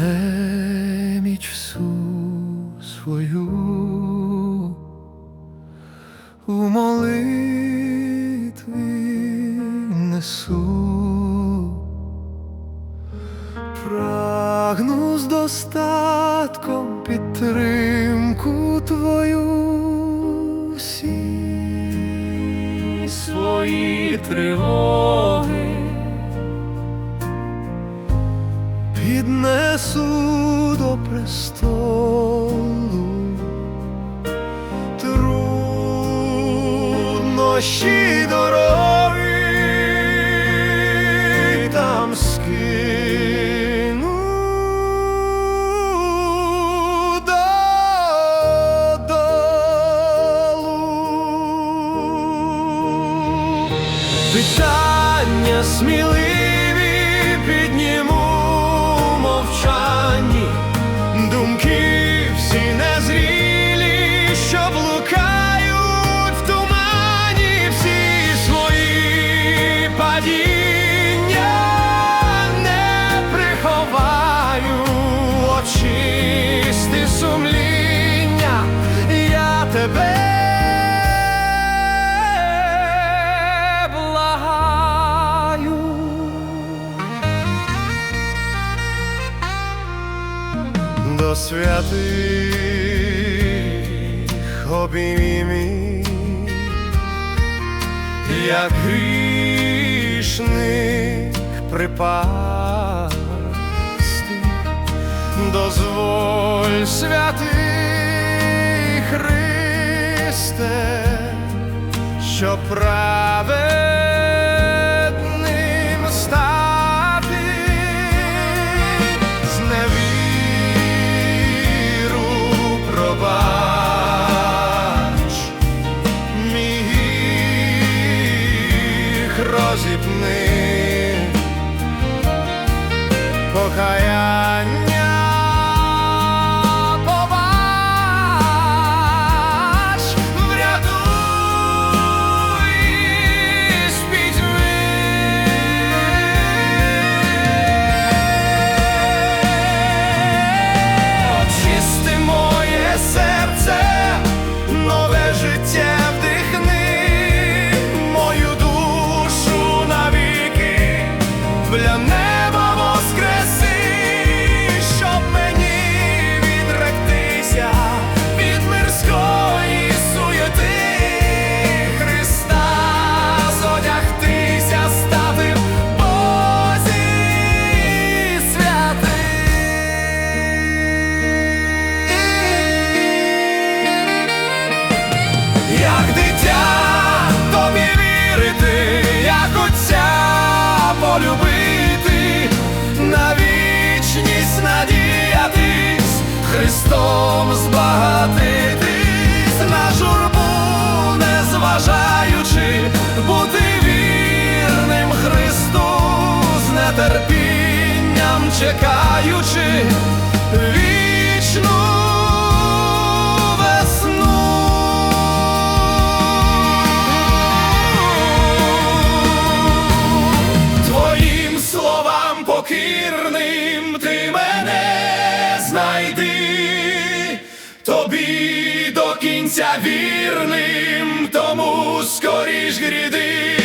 неміч всю свою у молитві несу, прагну з достатком підтримку твою всі свої тривоги піднесу до престолу. Труднощі дороги до святих обіймі, як грішник припасти, дозволь святий Христе, що праведним розіпни, покаяння Христом збагатитись, на журбу не зважаючи, бути вірним Христу, з нетерпінням чекаючи. Вічну кінця вірним, тому скоріш гріди.